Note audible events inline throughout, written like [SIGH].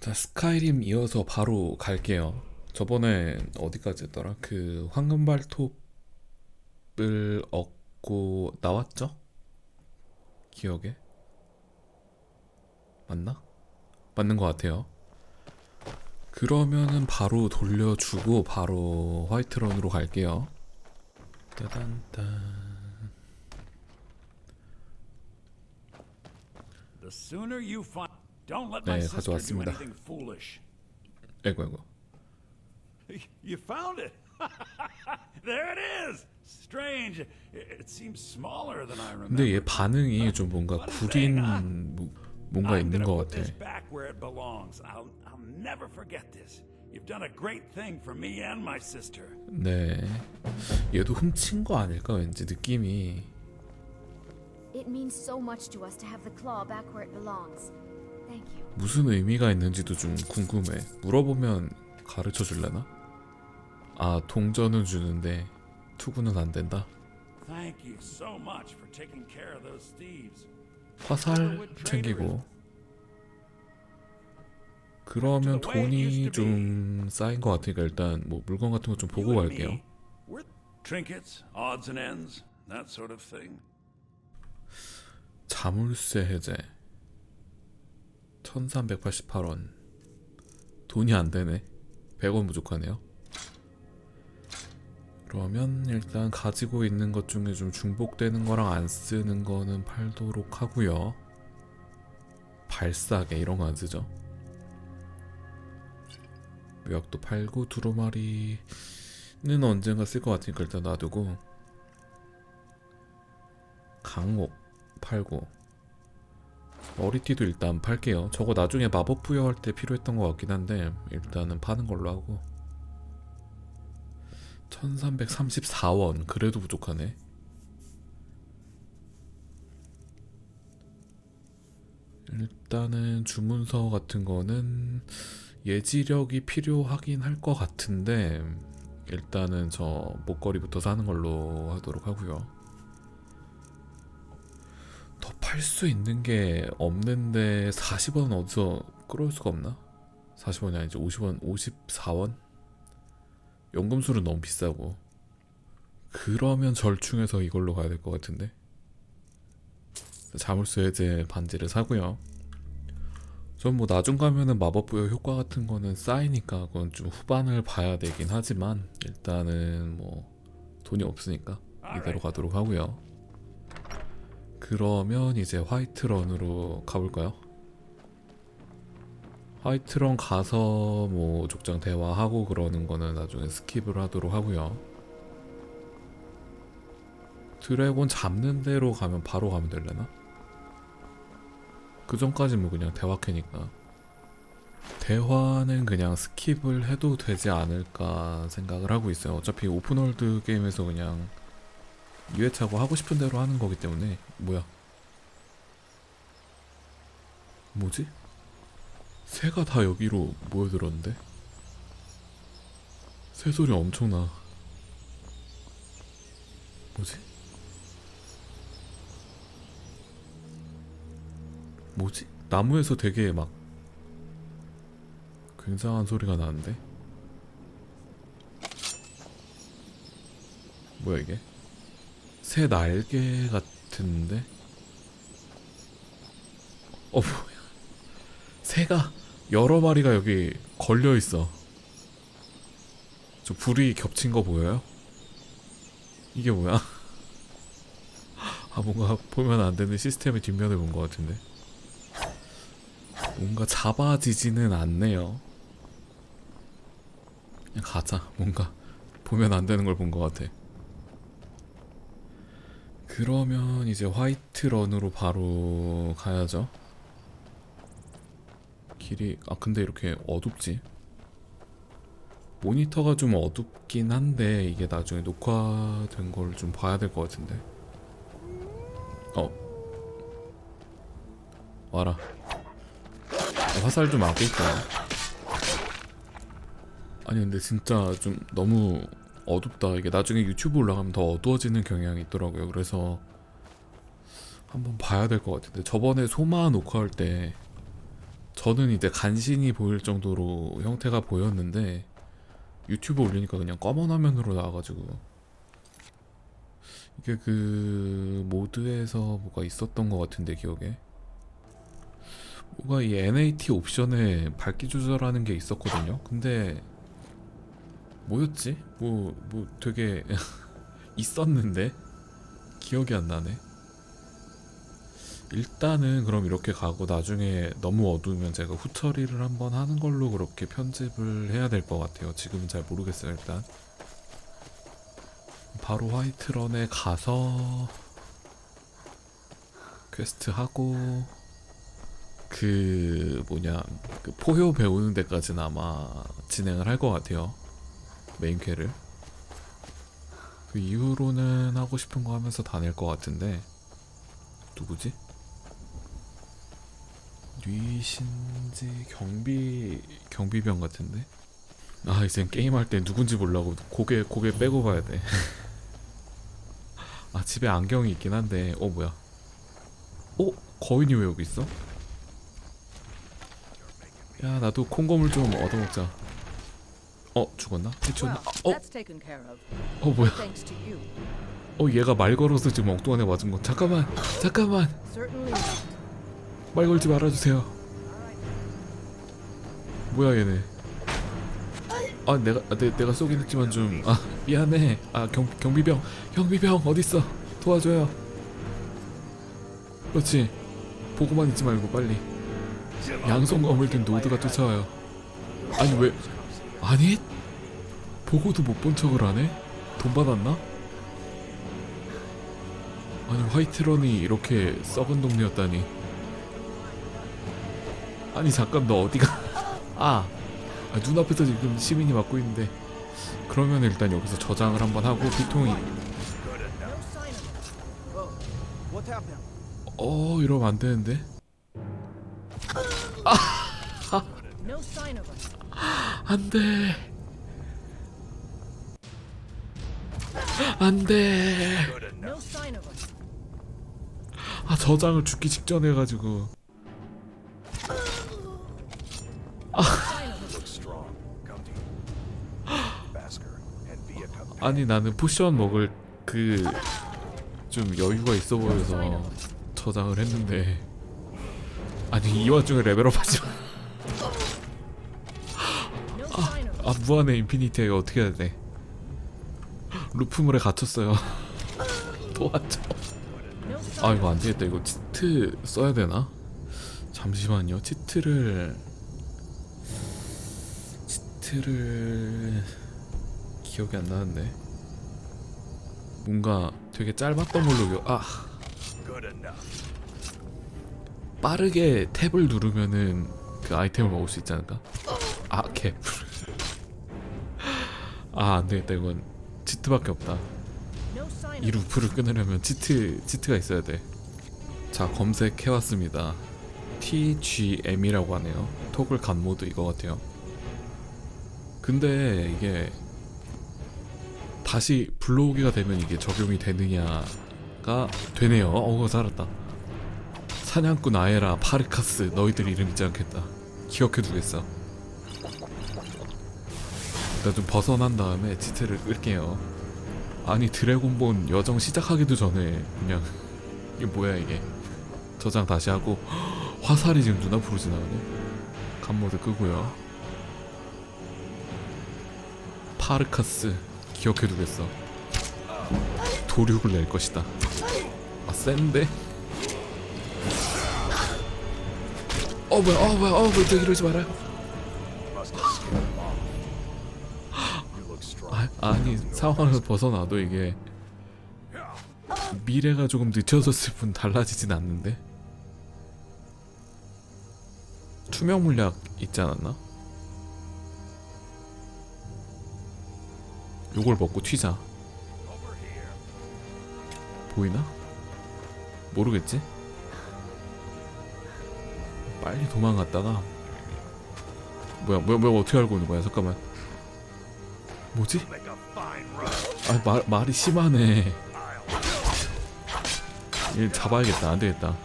자, 스카이림 이어서 바로 갈게요. 저번에 어디까지 했더라? 그 황금 발톱을 얻고 나왔죠? 기억에? 맞나? 맞는 것 같아요. 그러면은 바로 돌려주고 바로 화이트런으로 갈게요. 따단딴. The sooner you find. Don't let 네, my sister do 가져왔습니다. anything foolish. 아이고 아이고. You found it. there it is. Strange. It, seems smaller than I remember. 근데 얘 반응이 좀 뭔가 구린 뭐- 뭔가 있는 것 put 같아. this back where it belongs. I'll, I'll never forget this. You've done a great thing for me and my sister. 네. 얘도 훔친 거 아닐까 왠지 느낌이. It means so much to us to have the claw back where it belongs. 무슨 의미가 있는지도 좀 궁금해. 물어보면 가르쳐 줄래나? 아, 동전은 주는데 투구는 안 된다. 화살 챙기고. 그러면 돈이 좀 쌓인 것 같으니까 일단 뭐 물건 같은 거 좀 보고 갈게요. 자물쇠 해제 1388원. 돈이 안 되네. 100원 부족하네요. 그러면 일단 가지고 있는 것 중에 좀 중복되는 거랑 안 쓰는 거는 팔도록 하고요. 발사계 이런 거 안 쓰죠? 묘약도 팔고 두루마리는 언젠가 쓸 것 같으니까 일단 놔두고 강목 팔고 머리띠도 일단 팔게요. 저거 나중에 마법 부여할 때 필요했던 것 같긴 한데 일단은 파는 걸로 하고 1334원 그래도 부족하네. 일단은 주문서 같은 거는 예지력이 필요하긴 할 것 같은데 일단은 저 목걸이부터 사는 걸로 하도록 하고요. 더 팔 수 있는 게 없는데 40원 어디서 끌어올 수가 없나? 40원이 아니지 50원 54원? 연금술은 너무 비싸고 그러면 절충해서 이걸로 가야 될 것 같은데 자물쇠 해제 반지를 사고요 전 뭐 나중 가면은 마법 부여 효과 같은 거는 쌓이니까 그건 좀 후반을 봐야 되긴 하지만 일단은 뭐 돈이 없으니까 이대로 가도록 하고요 그러면 이제 화이트런으로 가볼까요? 화이트런 가서 뭐 족장 대화하고 그러는 거는 나중에 스킵을 하도록 하고요. 드래곤 잡는 대로 가면 바로 가면 되려나? 그 전까지 뭐 그냥 대화캐니까 대화는 그냥 스킵을 해도 되지 않을까 생각을 하고 있어요. 어차피 오픈월드 게임에서 그냥 2회차고 하고 싶은 대로 하는 거기 때문에 뭐야 뭐지? 새가 다 여기로 모여들었는데? 새 소리 엄청나 뭐지? 뭐지? 나무에서 되게 막 굉장한 소리가 나는데? 뭐야 이게? 새 날개 같은데? 어 뭐야? 새가 여러 마리가 여기 걸려 있어. 저 불이 겹친 거 보여요? 이게 뭐야? [LAUGHS] 아 뭔가 보면 안 되는 시스템의 뒷면을 본 것 같은데. 뭔가 잡아지지는 않네요. 그냥 가자. 뭔가 보면 안 되는 걸 본 것 같아. 그러면 이제 화이트 런으로 바로 가야죠. 길이 아 근데 이렇게 어둡지? 모니터가 좀 어둡긴 한데 이게 나중에 녹화된 걸 좀 봐야 될 것 같은데. 어 와라. 화살 좀 아낄까? 아니 근데 진짜 좀 너무 어둡다. 이게 나중에 유튜브 올라가면 더 어두워지는 경향이 있더라고요. 그래서 한번 봐야 될 것 같은데 저번에 소마 녹화할 때 저는 이제 간신히 보일 정도로 형태가 보였는데 유튜브 올리니까 그냥 검은 화면으로 나와가지고 이게 그 모드에서 뭐가 있었던 것 같은데 기억에 뭐가 이 NAT 옵션에 밝기 조절하는 게 있었거든요. 근데 뭐였지? 뭐 뭐 되게 [LAUGHS] 있었는데 기억이 안 나네. 일단은 그럼 이렇게 가고 나중에 너무 어두우면 제가 후처리를 한번 하는 걸로 그렇게 편집을 해야 될 것 같아요. 지금은 잘 모르겠어요. 일단 바로 화이트런에 가서 퀘스트 하고 그 뭐냐 그 포효 배우는 데까지는 아마 진행을 할 것 같아요. 메인 퀘를 그 이후로는 하고 싶은 거 하면서 다닐 것 같은데 누구지? 뉘신지 경비 경비병 같은데 아 이젠 게임할 때 누군지 몰라고 고개 고개 빼고 봐야 돼. [LAUGHS] 아 집에 안경이 있긴 한데 어 뭐야? 어 거인이 왜 여기 있어? 야 나도 콩고물 좀 얻어먹자. 어 죽었나? 해치웠나? 어? 어 뭐야? 어 얘가 말 걸어서 지금 엉뚱한 애 맞은 거. 잠깐만 잠깐만. 말 걸지 말아주세요. 뭐야 얘네? 아 내가 아, 내, 내가 쏘긴 했지만 좀 아 미안해. 아 경, 경비병 경비병 어딨어? 도와줘요. 그렇지. 보고만 있지 말고 빨리. 양손 검을 든 노드가 쫓아와요. 아니 왜 아니 보고도 못 본 척을 하네 돈 받았나? 아니 화이트런이 이렇게 썩은 동네였다니 아니 잠깐 너 어디가 [LAUGHS] 아, 아 눈앞에서 지금 시민이 맞고 있는데 그러면 일단 여기서 저장을 한번 하고 비통이? 어 이러면 안 되는데 it. 안 돼 안돼 No sign of it. 아 저장을 죽기 직전에 해가지고 company. [LAUGHS] 아니 나는 포션 먹을 그 좀 여유가 있어 보여서 저장을 했는데 아니 이 와중에 레벨업 하지 마. 아 무한의 인피니티가 어떻게 해야 돼? 루프물에 갇혔어요. [LAUGHS] 도와줘. 아 이거 of 안 되겠다. 이거 치트 써야 되나? 잠시만요. 치트를 치트를 기억이 안 나는데 뭔가 되게 짧았던 걸로 기억. 아. 빠르게 탭을 누르면은 그 아이템을 먹을 수 있지 않을까? 아 캡. 아 안되겠다. 이건 치트밖에 없다. 이. 루프를 끊으려면 치트 치트가 있어야 돼자 검색해왔습니다. TGM이라고 하네요. 토글 간 모드 이거 같아요. 근데 이게 다시 불러오기가 되면 이게 적용이 되느냐가 되네요. 어 살았다. 사냥꾼 아에라 파르카스 너희들 이름 잊지 않겠다. 기억해두겠어 일단 좀 벗어난 다음에 치트를 끌게요. 아니 드래곤본 여정 시작하기도 전에 그냥 [LAUGHS] 이게 뭐야 이게. 저장 다시 하고 [GASPS] 화살이 지금 눈앞으로 지나가네. 간모드 끄고요. 파르카스 기억해두겠어. 도륙을 낼 것이다. 아 센데? 어 뭐야 어 뭐야 어 뭐야 저 이러지 말아요 상황을 벗어나도 이게 미래가 조금 늦춰졌을 뿐 달라지진 않는데 투명 물약 있지 않았나? 요걸 먹고 튀자 보이나? 모르겠지? 빨리 도망갔다가 뭐야 뭐야 뭐야 어떻게 알고 있는 거야 잠깐만 뭐지? 아 말, 말이 심하네 얘 잡아야겠다 안되겠다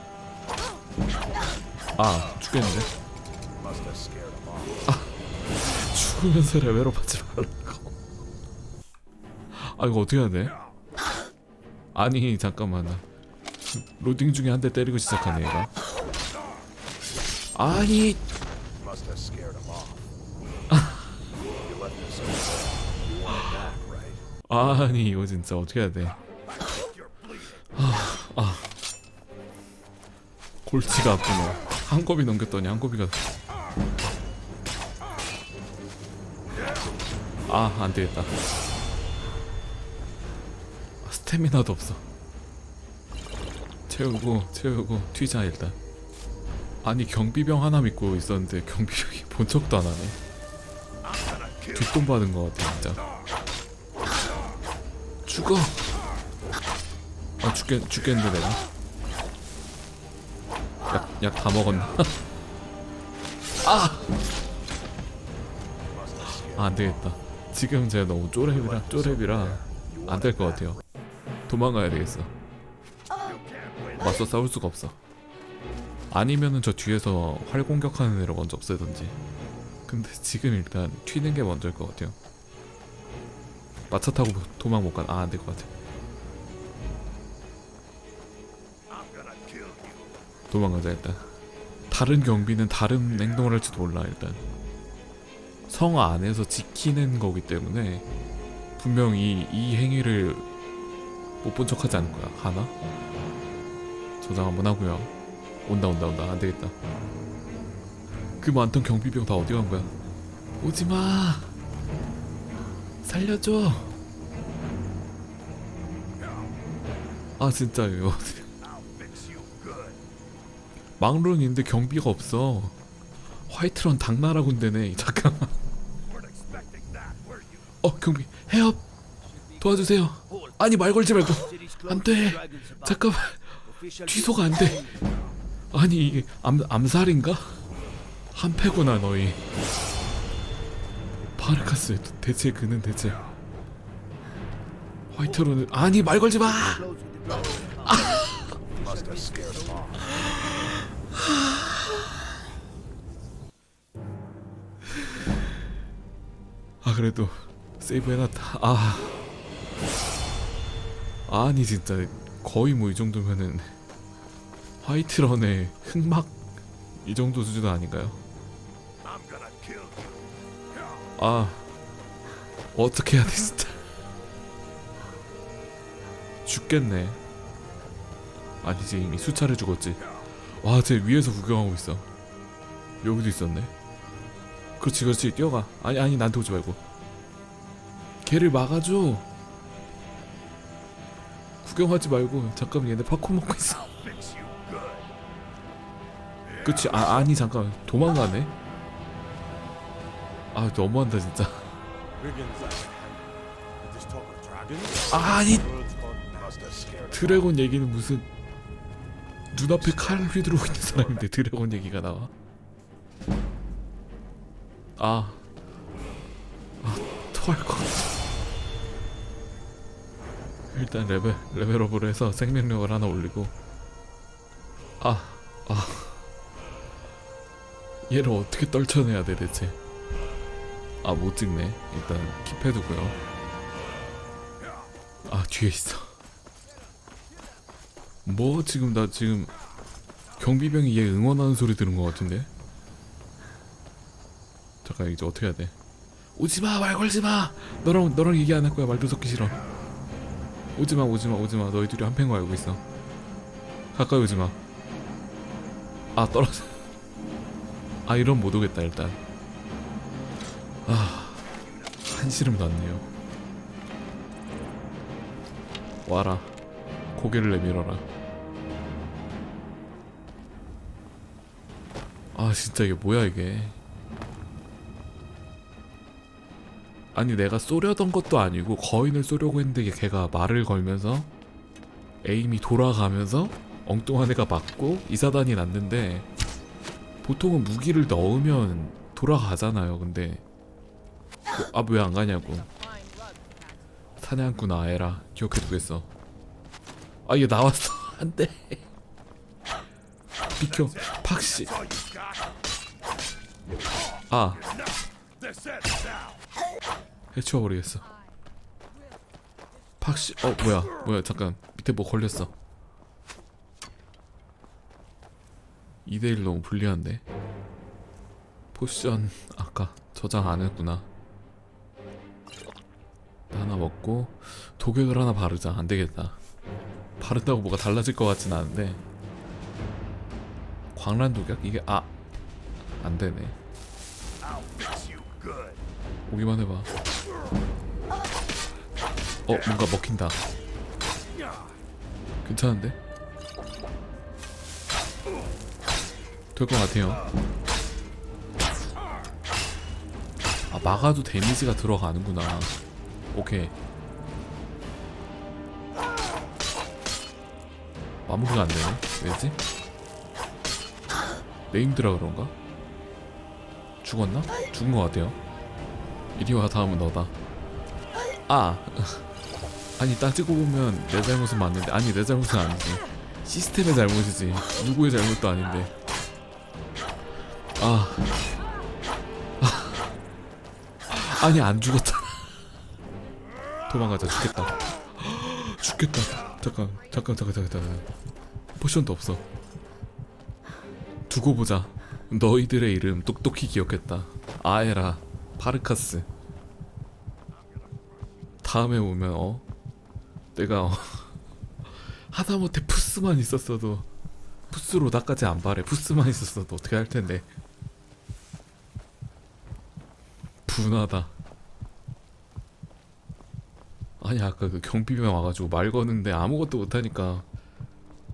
아 죽겠는데 off. 죽으면서 레벨업 하지 말라고 아 이거 어떻게 해야 돼? 아니 잠깐만 로딩 중에 한 대 때리고 시작하네 얘가 아니 아니 이거 진짜 어떻게 해야 돼? 아, 아. 골치가 아프네. 한 곱이 넘겼더니 한 곱이가. 아 안 되겠다. 아, 스태미나도 없어. 채우고 채우고 튀자 일단. 아니 경비병 하나 믿고 있었는데 경비병이 [LAUGHS] 본 척도 안 하네. 뒷돈 받은 것 같아 진짜 죽어. 아 죽겠, 죽겠는데 내가? 약다 먹었나? [LAUGHS] 아! 아 안되겠다. 지금 제가 너무 쪼렙이라 쪼렙이라 안 될 것 같아요. 도망가야 되겠어. 맞서 싸울 수가 없어. 아니면은 저 뒤에서 활 공격하는 애를 먼저 없애던지. 근데 지금 일단 튀는 게 먼저일 것 같아요 마차 타고 도망 못 간. 아, 안 될 것 같아. 도망가자 일단. 다른 경비는 다른 행동을 할지도 몰라 일단. 성 안에서 지키는 거기 때문에 분명히 이 행위를 못 본 척하지 않을 거야. 하나? 저장 한번 하고요. 온다 온다 온다. 안 되겠다. 그 많던 경비병 다 어디 간 거야? 오지 마. 살려줘. 아 진짜 이거 [LAUGHS] 망론인데 경비가 없어. 화이트런 당나라 군대네. 잠깐만. 어 경비 해협 도와주세요. 아니 말 걸지 말고 안돼. 잠깐만 취소가 안 돼. 아니 암 암살인가? 한패구나 너희. 파르카스 대체 그는 대체 화이트로는 아니 말 걸지 마. 아 그래도 세이브 해놨다. 아 아니 진짜 거의 뭐 이 정도면은 화이트런의 흑막 이 정도 수준 아닌가요? 아 어떻게 해야 돼 진짜 죽겠네. 아니지 이미 수차례 죽었지. 와쟤 위에서 구경하고 있어. 여기도 있었네. 그렇지 그렇지. 뛰어가. 아니 아니 나한테 오지 말고. 걔를 막아줘. 구경하지 말고. 잠깐만 얘네 팝콘 먹고 있어. 그치 아 아니 잠깐 도망가네 아 너무한다 진짜. 아니 드래곤 얘기는 무슨 눈앞에 칼 휘두르고 있는 사람인데 드래곤 얘기가 나와? 아, 아 토할 것 일단 레벨 레벨업을 해서 생명력을 하나 올리고. 아, 아. 얘를 어떻게 떨쳐내야 돼 대체 아 못 찍네. 일단 킵해두고요. 아 뒤에 있어. 뭐 지금 나 지금 경비병이 얘 응원하는 소리 들은 것 같은데? 잠깐 이제 어떻게 해야 돼? 오지마 말 걸지마! 너랑 너랑 얘기 안 할 거야. 말도 섞기 싫어. 오지마 오지마 오지마. 너희 둘이 한패인 거 알고 있어. 가까이 오지마. 아 떨어져. 아 이런 못 오겠다 일단 아 한시름 났네요. 와라 고개를 내밀어라. 아 진짜 이게 뭐야 이게? 아니 내가 쏘려던 것도 아니고 거인을 쏘려고 했는데 걔가 말을 걸면서 에임이 돌아가면서 엉뚱한 애가 맞고 이사단이 났는데 보통은 무기를 넣으면 돌아가잖아요 근데 아 왜 안 가냐고. 사냥꾼 아에라. 기억해두겠어. 아 얘 나왔어. [LAUGHS] 안돼. 비켜. 팍씨. 아. 해치워버리겠어. 팍시 어 뭐야. 뭐야. 잠깐. 밑에 뭐 걸렸어. 2대1 너무 불리한데. 포션. 아까 저장 안 했구나 하나 먹고 독약을 하나 바르자. 안 되겠다. 바른다고 뭐가 달라질 것 같진 않은데. 광란 독약? 이게 아 안 되네. I'll fix you good. 오기만 해봐. 어 뭔가 먹힌다. 괜찮은데? 될 것 같아요. 아 막아도 데미지가 들어가는구나 오케이. 마무리가 안 되네. 왜지? 네임드라 그런가? 죽었나? 죽은 것 같아요. 이리 와 다음은 너다. 아. [LAUGHS] 아니 따지고 보면 내 잘못은 맞는데 아니 내 잘못은 아니지. 시스템의 잘못이지. 누구의 잘못도 아닌데. 아, 아. [LAUGHS] 아니 안 죽었다 도망가자. 죽겠다. 죽겠다. 잠깐 잠깐 잠깐 잠깐 포션도 없어. 두고 보자. 너희들의 이름 똑똑히 기억했다. 아에라 파르카스. 다음에 오면 어? 내가 어, [LAUGHS] 하다못해 푸스만 있었어도 푸스로 나까지 안 바래. 푸스만 있었어도 어떻게 할 텐데. 분하다 아니 아까 그 경비병 와가지고 말 거는데 아무것도 못하니까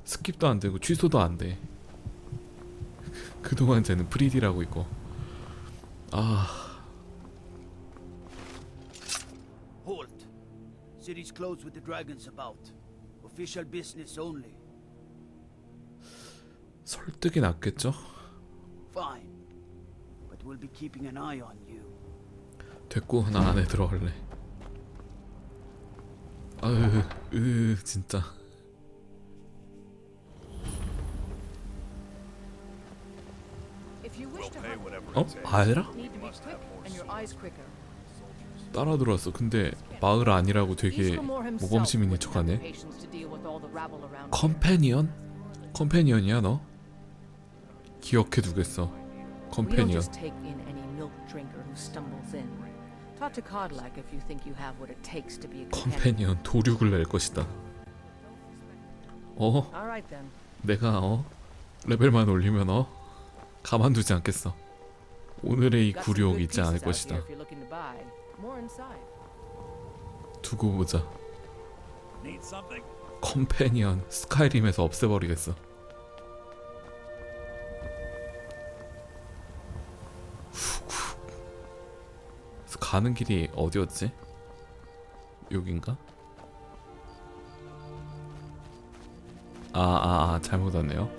스킵도 안 되고 취소도 안 돼 그동안 쟤는 프리디라고 있고 아 Halt. City's closed with the dragons about. Official business only. 설득이 낫겠죠? Fine. But we'll be keeping an eye on you. 됐고 나 안에 들어갈래 아유 으 진짜 어? 아에라? 따라 들어왔어 근데 마을 아니라고 되게 Ishmael himself 모범 시민인 wouldn't have 척하네. 컴패니언? 컴패니언이야 너? 기억해 두겠어 We don't 컴패니언 Talk to Codlac if you think you have what it takes to be a companion. 컴패니언 도륙을 낼 것이다 어? All right then. 내가 어? 레벨만 올리면 어? 가만두지 않겠어 오늘의 이 Got some 굴욕 good 잊지 않을 pieces out 것이다 here if you're looking to buy. More inside. 두고 보자 Need something? 컴패니언 스카이림에서 없애버리겠어 그래서 가는 길이 어디였지? 여긴가? 아, 아, 아 잘못 왔네요.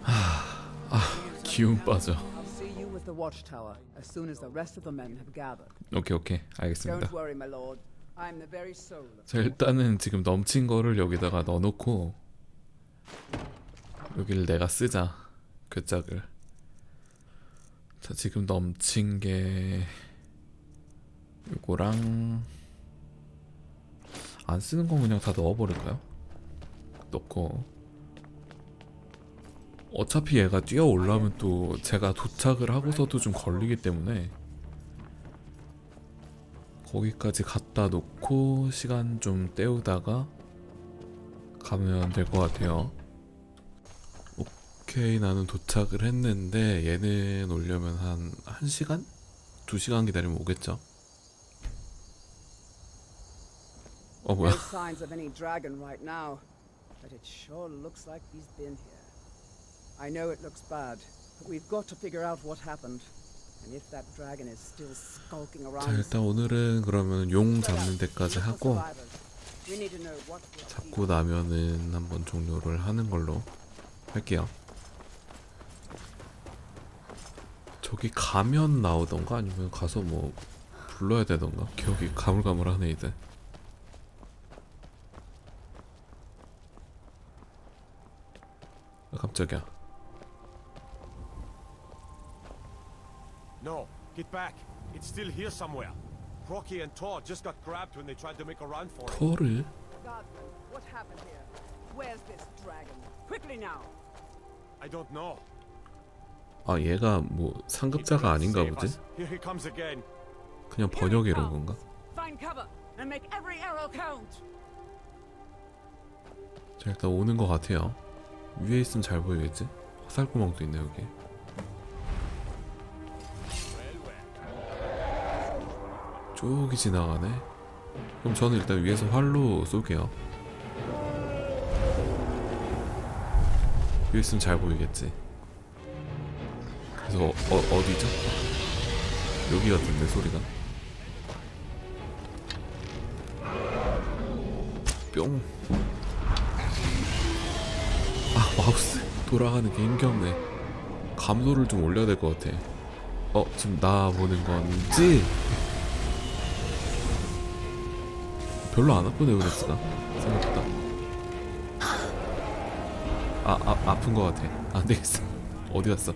하, 아, 기운 빠져. 오케이, 오케이, 알겠습니다. 자 일단은 지금 넘친 거를 여기다가 넣어놓고 여기를 내가 쓰자 괴짝을 자 지금 넘친 게 요거랑 안 쓰는 건 그냥 다 넣어버릴까요? 넣고 어차피 얘가 뛰어 올라오면 또 제가 도착을 하고서도 좀 걸리기 때문에 거기까지 갖다 놓고 시간 좀 때우다가 가면 될 것 같아요. 오케이 나는 도착을 했는데 얘는 오려면 한 1시간? 2시간 기다리면 오겠죠? 어 뭐야 No signs of any dragon right now, but it sure looks like he's been here. I know it looks bad, but we've got to figure out what happened. And if that dragon is still skulking 자 around 일단 오늘은 그러면 용 잡는 데까지 하고 We need to know what 잡고 나면은 한번 종료를 하는 걸로 할게요. 저기 가면 나오던가 아니면 가서 뭐 불러야 되던가 기억이 가물가물하네 이제. 약간 깜짝이야 No, get back. It's still here somewhere. Crocky and Todd just got grabbed when they tried to make a run for it. 토를 Godwin, what happened here? Where's this dragon? Quickly now! I don't know. 아 얘가 뭐 상급자가 아닌가 보지? 그냥 번역이 이런 건가? 자 일단 오는 것 같아요. 위에 있으면 잘 보이겠지? 화살구멍도 있네 여기. 쪽이 지나가네. 그럼 저는 일단 위에서 활로 쏠게요. 위에 있으면 잘 보이겠지 그래서 어, 어, 어디죠? 여기 같은데 소리가. 뿅. 아 마우스 돌아가는 게 힘겹네. 감도를 좀 올려야 될 것 같아. 어 지금 나 보는 건지? 별로 안 아프네 그랬으나 생각보다. 아, 아 아픈 것 같아. 안 되겠어. 어디 갔어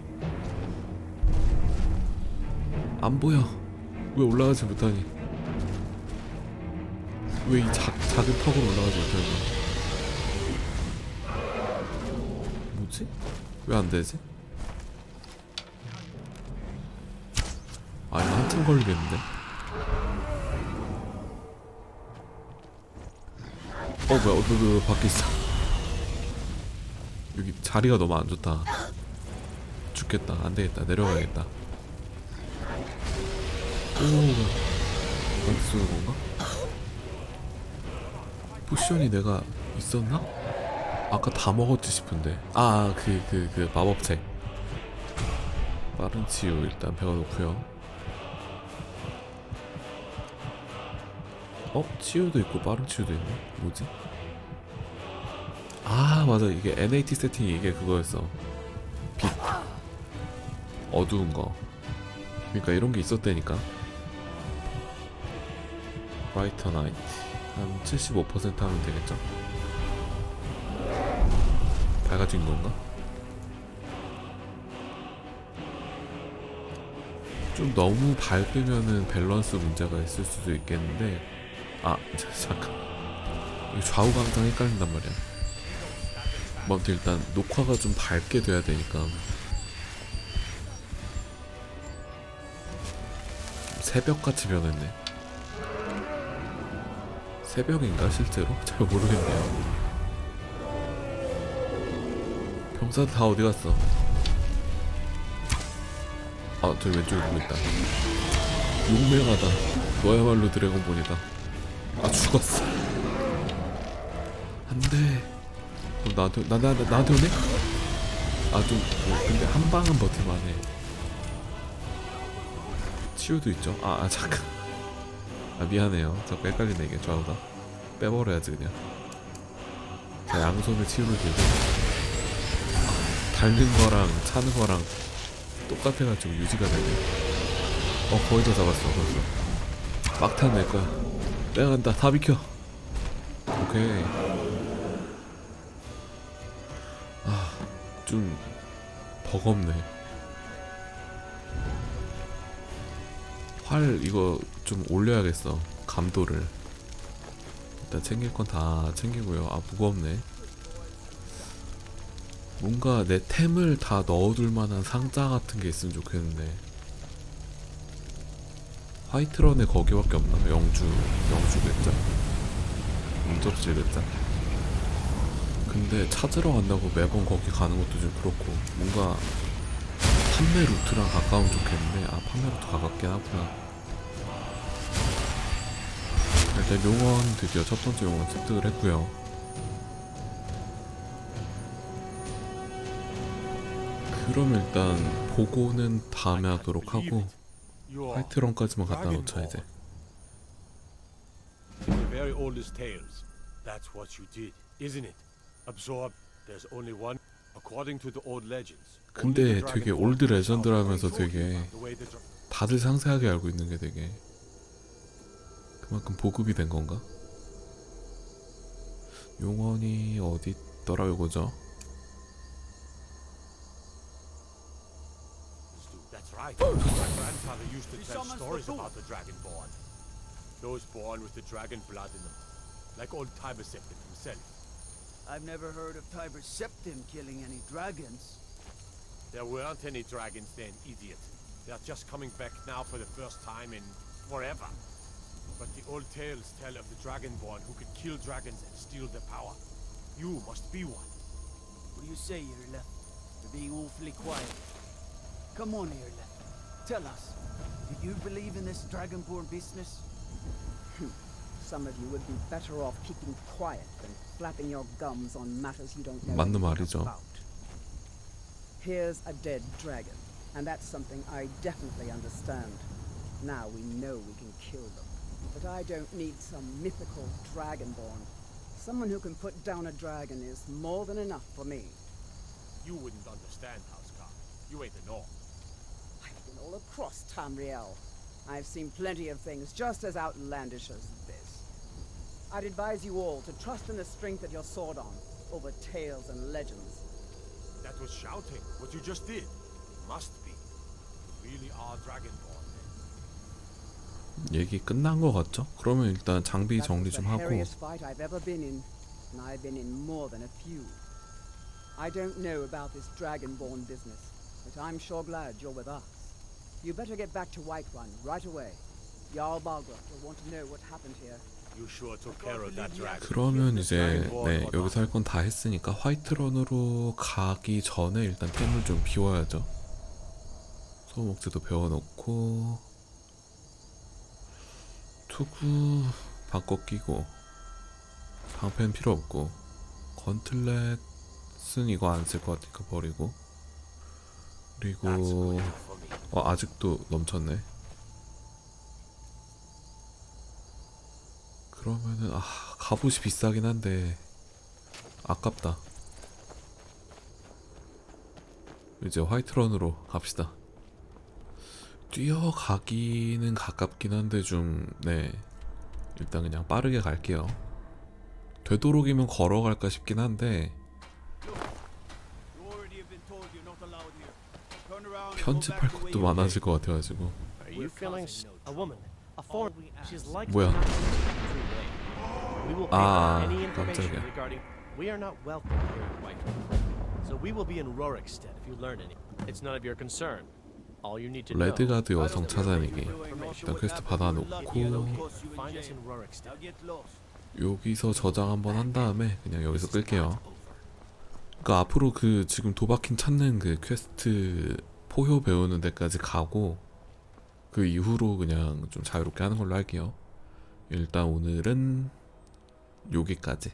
안 보여. 왜 올라가지 못하니? 왜 이 작은 턱으로 올라가지 거야 뭐지? 왜 안 되지? 아 이거 한참 걸리겠는데? 어 뭐야. 어, 너, 너, 너 밖에 있어. 여기 자리가 너무 안 좋다. 죽겠다. 안 되겠다. 내려가야겠다. 오 나한테 쏘는 건가? 포션이 내가 있었나? 아까 다 먹었지 싶은데. 아 그 그 그 마법책. 빠른 치유 일단 배가 놓고요. 어? 치유도 있고 빠른 치유도 있네? 뭐지? 아 맞아. 이게 NAT 세팅이 이게 그거였어. 빛. 어두운 거. 그러니까 이런 게 있었다니까 브라이터 나이트. 한 75% 하면 되겠죠? 밝아진 건가? 좀 너무 밝으면은 밸런스 문제가 있을 수도 있겠는데. 아 자, [LAUGHS] 잠깐. 이 좌우가 항상 헷갈린단 말이야. 뭐 아무튼 일단 녹화가 좀 밝게 돼야 되니까. 새벽같이 변했네 새벽인가 실제로? [LAUGHS] 잘 모르겠네요 병사들 다 어디 갔어? 아, 저기 왼쪽에 누구 있다. 용맹하다. 너야말로 드래곤볼이다. 아, 죽었어. 안 돼. 그럼 나한테, 나, 나, 나, 나한테 오네? 아, 좀, 뭐, 근데 한 방은 버틸만 해. 치유도 있죠? 아, 아, 잠깐. 아, 미안해요. 자꾸 헷갈리네, 이게 좌우가. 빼버려야지, 그냥. 자, 양손에 치유를 들고. 달는 거랑 차는 거랑 똑같아가지고 유지가 되네. 어 거의 다 잡았어 벌써. 막탄 낼 거야. 내가 간다. 다 비켜. 오케이. 아좀 버겁네. 활 이거 좀 올려야겠어. 감도를. 일단 챙길 건 다 챙기고요. 아 무겁네. 뭔가 내 템을 다 넣어둘 만한 상자 같은 게 있으면 좋겠는데 화이트런에 거기밖에 없나? 영주 영주 맵자 응접실 맵자 근데 찾으러 간다고 매번 거기 가는 것도 좀 그렇고 뭔가 판매 루트랑 가까우면 좋겠는데 아 판매 루트 가깝긴 하구나 일단 용원 드디어 첫 번째 용원 습득을 했고요 그럼 일단 보고는 다음에 하도록 하고 화이트런까지만 갖다 놓자 이제 very oldest tales. That's what you did, isn't it? Absorb. There's only one. According to the old legends. 근데 되게 올드 레전드라면서 되게 다들 상세하게 알고 있는 게 되게 That's right. My grandfather used to tell stories about the Dragonborn. Those born with the dragon blood in them, like old Tiber Septim himself. I've never heard of Tiber Septim killing any dragons. There weren't any dragons then, idiot. They're just coming back now for the first time in forever. But the old tales tell of the Dragonborn who could kill dragons and steal their power. You must be one. What do you say, Irla? You're being awfully quiet. Come on, Irla. Tell us, do you believe in this Dragonborn business? Hmm. Some of you would be better off keeping quiet than flapping your gums on matters you don't know about. Here's a dead dragon, and that's something I definitely understand. Now we know we can kill them. But I don't need some mythical dragonborn. Someone who can put down a dragon is more than enough for me. You wouldn't understand, Housecar. You ain't the norm. I've been all across Tamriel. I've seen plenty of things just as outlandish as this. I'd advise you all to trust in the strength of your sword arm over tales and legends. That was shouting. What you just did. Must be. You really are Dragonborn. 얘기 끝난 거 같죠? 그러면 일단 장비 정리 좀 하고. I don't know about this dragonborn business, but I'm sure glad you're with us. You better get back to Whiterun right away. Jarl Balgruuf will want to know what happened here. You sure took care of that dragon. 그러면 이제 네 여기서 할 건 다 했으니까 화이트런으로 가기 전에 일단 템을 좀 비워야죠 소목재도 배워놓고 투구 바꿔 끼고 방패는 필요 없고 건틀렛은 이거 안 쓸 것 같으니까 버리고. 그리고 어 아직도 넘쳤네. 그러면은 아 갑옷이 비싸긴 한데 아깝다. 이제 화이트런으로 갑시다 뛰어가기는 가깝긴 한데 좀 네 일단 그냥 빠르게 갈게요 되도록이면 걸어갈까 싶긴 한데 편집할 것도 많아질. 것 같아가지고 뭐야? 아, 깜짝이야. We are not welcome here in Whiterun. So we will be in Rorikstead if you learn any. It's none of your concern. 레드가드 여성 찾아내기 일단 퀘스트 받아놓고. 여기서 저장 한번 한 다음에 그냥 여기서 끌게요 그러니까 앞으로 그 지금 도박킨 찾는 그 퀘스트 포효 배우는 데까지 가고 그 이후로 그냥 좀 자유롭게 하는 걸로 할게요. 일단 오늘은 여기까지.